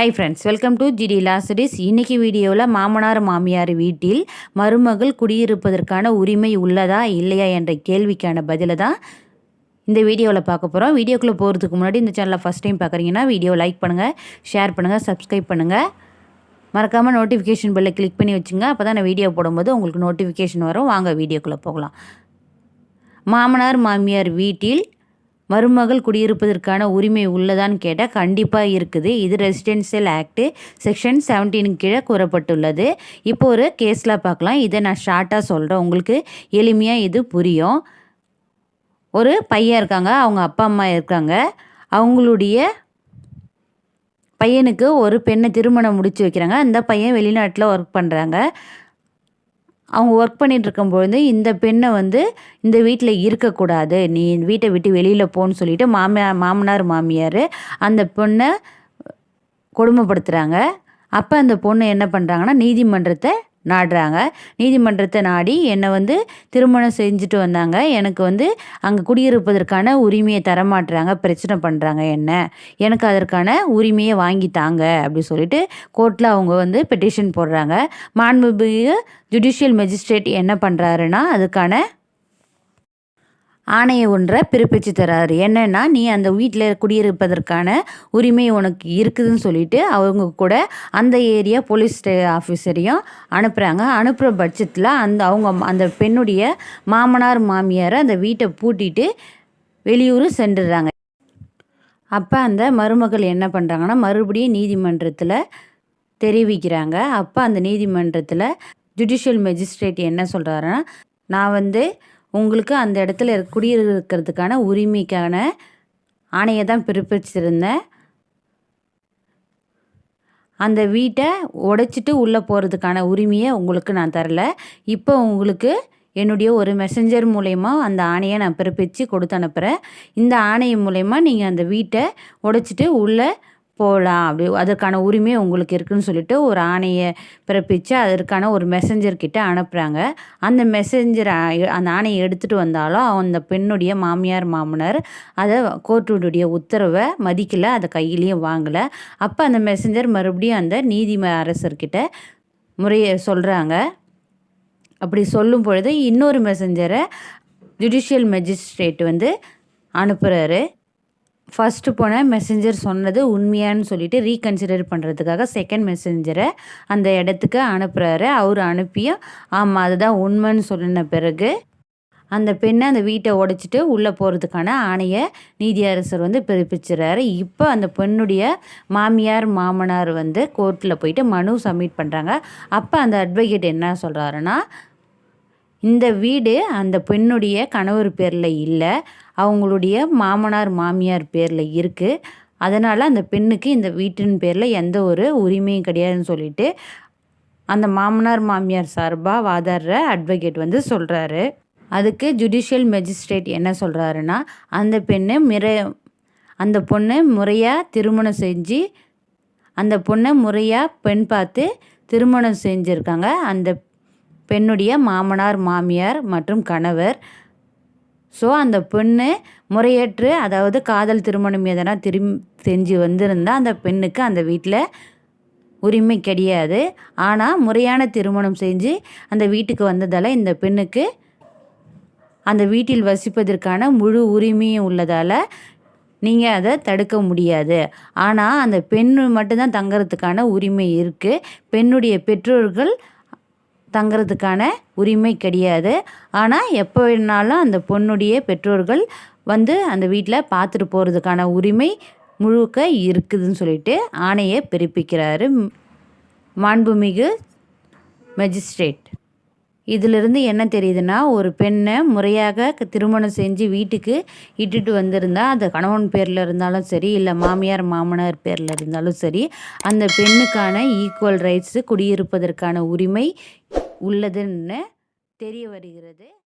Hi friends welcome to GT லாஸ்டிஸ் இன்றைக்கி வீடியோவில் மாமனார் மாமியார் வீட்டில் மருமகள் குடியிருப்பதற்கான உரிமை உள்ளதா இல்லையா என்ற கேள்விக்கான பதிலை தான் இந்த வீடியோவில் பார்க்க போகிறோம் வீடியோக்குள்ளே போகிறதுக்கு முன்னாடி இந்த சேனலை ஃபஸ்ட் டைம் பார்க்குறீங்கன்னா வீடியோ லைக் பண்ணுங்கள் ஷேர் பண்ணுங்கள் சப்ஸ்கிரைப் பண்ணுங்கள் மறக்காமல் நோட்டிஃபிகேஷன் பெல்லை கிளிக் பண்ணி வச்சுங்க. அப்போ தான் நான் வீடியோ போடும்போது உங்களுக்கு நோட்டிஃபிகேஷன் வரும். வாங்க வீடியோக்குள்ளே போகலாம். மாமனார் மாமியார் வீட்டில் மருமகள் குடியிருப்பதற்கான உரிமை உள்ளதான்னு கேட்டால் கண்டிப்பாக இருக்குது. இது ரெசிடென்சியல் ஆக்டு செக்ஷன் செவன்டீன் கீழே கூறப்பட்டுள்ளது. இப்போ ஒரு கேஸில் பார்க்கலாம் இதை நான் ஷார்ட்டாக சொல்கிறேன் உங்களுக்கு எளிமையாக இது புரியும். ஒரு பையன் இருக்காங்க. அவங்க அப்பா அம்மா இருக்காங்க. அவங்களுடைய பையனுக்கு ஒரு பெண்ணை திருமணம் முடித்து வைக்கிறாங்க. அந்த பையன் வெளிநாட்டில் ஒர்க் பண்ணுறாங்க அவங்க ஒர்க் பண்ணிகிட்டு இருக்கும்பொழுது இந்த பெண்ணை வந்து இந்த வீட்டில் இருக்கக்கூடாது. நீ வீட்டை விட்டு வெளியில் போன்னு சொல்லிட்டு மாமியார் மாமனார் மாமியார் அந்த பொண்ணை கொடுமைப்படுத்துகிறாங்க அப்போ அந்த பொண்ணு என்ன பண்ணுறாங்கன்னா நீதிமன்றத்தை நாடுறாங்க. நீதிமன்றத்தை நாடி என்னை வந்து திருமணம் செஞ்சுட்டு வந்தாங்க. எனக்கு வந்து அங்கே குடியிருப்பதற்கான உரிமையை தரமாட்டுறாங்க பிரச்சனை பண்ணுறாங்க என்ன? எனக்கு அதற்கான உரிமையை வாங்கி தாங்க அப்படி சொல்லிட்டு கோர்ட்டில் அவங்க வந்து பெட்டிஷன் போடுறாங்க. மாண்புமிகு ஜுடிஷியல் மெஜிஸ்ட்ரேட் என்ன பண்ணுறாருன்னா அதுக்கான ஆணையை ஒன்றை பிறப்பிச்சு தராரு. என்னென்னா நீ அந்த வீட்டில் குடியிருப்பதற்கான உரிமை உனக்கு இருக்குதுன்னு சொல்லிட்டு அவங்க கூட அந்த ஏரியா போலீஸ் ஆஃபீஸரையும் அனுப்புகிறாங்க அனுப்புகிற பட்சத்தில் அந்த அவங்க அந்த பெண்ணுடைய மாமனார் மாமியாரை அந்த வீட்டை பூட்டிட்டு வெளியூர் சென்றுடுறாங்க அப்போ அந்த மருமகள் என்ன பண்ணுறாங்கன்னா மறுபடியும் நீதிமன்றத்தில் தெரிவிக்கிறாங்க. அப்போ அந்த நீதிமன்றத்தில் ஜுடிஷியல் மெஜிஸ்ட்ரேட் என்ன சொல்கிறாருன்னா நான் வந்து உங்களுக்கு அந்த இடத்துல குடியிருக்கிறதுக்கான உரிமைக்கான ஆணையை தான் பிறப்பிச்சிருந்தேன் அந்த வீட்டை உடைச்சிட்டு உள்ளே போகிறதுக்கான உரிமையை உங்களுக்கு நான் தரல. இப்போ உங்களுக்கு என்னுடைய ஒரு மெசஞ்சர் மூலயமா அந்த ஆணையை நான் பிறப்பித்து கொடுத்து அனுப்புகிறேன் இந்த ஆணை மூலயமா நீங்கள் அந்த வீட்டை உடைச்சிட்டு உள்ளே போகலாம் அப்படி அதற்கான உரிமை உங்களுக்கு இருக்குதுன்னு சொல்லிட்டு ஒரு ஆணையை பிறப்பித்து அதற்கான ஒரு மெசஞ்சர் கிட்ட அனுப்புகிறாங்க அந்த மெசஞ்சர் அந்த ஆணையை எடுத்துகிட்டு வந்தாலும் அந்த பெண்ணுடைய மாமியார் மாமனார் அதை கோர்ட்டுடைய உத்தரவை மதிக்கலை அதை கையிலையும் வாங்கலை. அப்போ அந்த மெசஞ்சர் மறுபடியும் அந்த நீதி அரசர்கிட்ட முறையை சொல்கிறாங்க அப்படி சொல்லும் பொழுது இன்னொரு மெசஞ்சரை ஜுடிஷியல் மெஜிஸ்ட்ரேட் வந்து அனுப்புகிறாரு ஃபஸ்ட்டு போன மெசஞ்சர் சொன்னது உண்மையான்னு சொல்லிட்டு ரீகன்சிடர் பண்ணுறதுக்காக செகண்ட் மெசஞ்சரை அந்த இடத்துக்கு அனுப்புகிறாரு அவர் அனுப்பியும் ஆமாம் அதுதான் உண்மைன்னு சொன்ன பிறகு அந்த பெண்ணை அந்த வீட்டை உடைச்சிட்டு உள்ளே போகிறதுக்கான ஆணையை நீதியரசர் வந்து பிறப்பிச்சுறாரு. இப்போ அந்த பெண்ணுடைய மாமியார் மாமனார் வந்து கோர்ட்டில் போயிட்டு மனு சப்மிட் பண்ணுறாங்க அப்போ அந்த அட்வொகேட் என்ன சொல்கிறாருன்னா இந்த வீடு அந்த பெண்ணுடைய கணவர் பேரில் இல்லை. அவங்களுடைய மாமனார் மாமியார் பேரில் இருக்குது அதனால் அந்த பெண்ணுக்கு இந்த வீட்டின் பேரில் எந்த ஒரு உரிமையும் கிடையாதுன்னு சொல்லிட்டு அந்த மாமனார் மாமியார் சார்பாக வாதாடுற அட்வொகேட் வந்து சொல்கிறாரு அதுக்கு ஜுடிஷியல் மெஜிஸ்ட்ரேட் என்ன சொல்கிறாருன்னா அந்த பெண்ணை மிர அந்த பொண்ணை முறையாக திருமணம் செஞ்சு அந்த பொண்ணை முறையாக பெண் பார்த்து திருமணம் செஞ்சுருக்காங்க. அந்த பெண்ணுடைய மாமனார் மாமியார் மற்றும் கணவர் ஸோ அந்த பெண்ணு முறையற்று அதாவது காதல் திருமணம் எதனா திரும் செஞ்சு வந்திருந்தால் அந்த பெண்ணுக்கு அந்த வீட்டில் உரிமை கிடையாது. ஆனால் முறையான திருமணம் செஞ்சு அந்த வீட்டுக்கு வந்ததால் இந்த பெண்ணுக்கு அந்த வீட்டில் வசிப்பதற்கான முழு உரிமையும் உள்ளதால் நீங்கள் அதை தடுக்க முடியாது. ஆனால் அந்த பெண் மட்டும்தான் தங்கிறதுக்கான உரிமை இருக்குது பெண்ணுடைய பெற்றோர்கள் தங்கிறதுக்கான உரிமை கிடையாது. ஆனால் எப்போ வேணாலும் அந்த பொண்ணுடைய பெற்றோர்கள் வந்து அந்த வீட்டில் பார்த்துட்டு போகிறதுக்கான உரிமை முழுக்க இருக்குதுன்னு சொல்லிட்டு ஆணையை பிறப்பிக்கிறாரு மாண்புமிகு மெஜிஸ்ட்ரேட். இதிலிருந்து என்ன தெரியுதுன்னா ஒரு பெண்ணை முறையாக திருமணம் செஞ்சு வீட்டுக்கு இட்டுட்டு வந்திருந்தா அது கணவன் பேரில் இருந்தாலும் சரி இல்லை மாமியார் மாமனார் பேரில் இருந்தாலும் சரி அந்த பெண்ணுக்கான ஈக்குவல் ரைட்ஸு குடியிருப்பதற்கான உரிமை உள்ளதுன்னு தெரிய வருகிறது.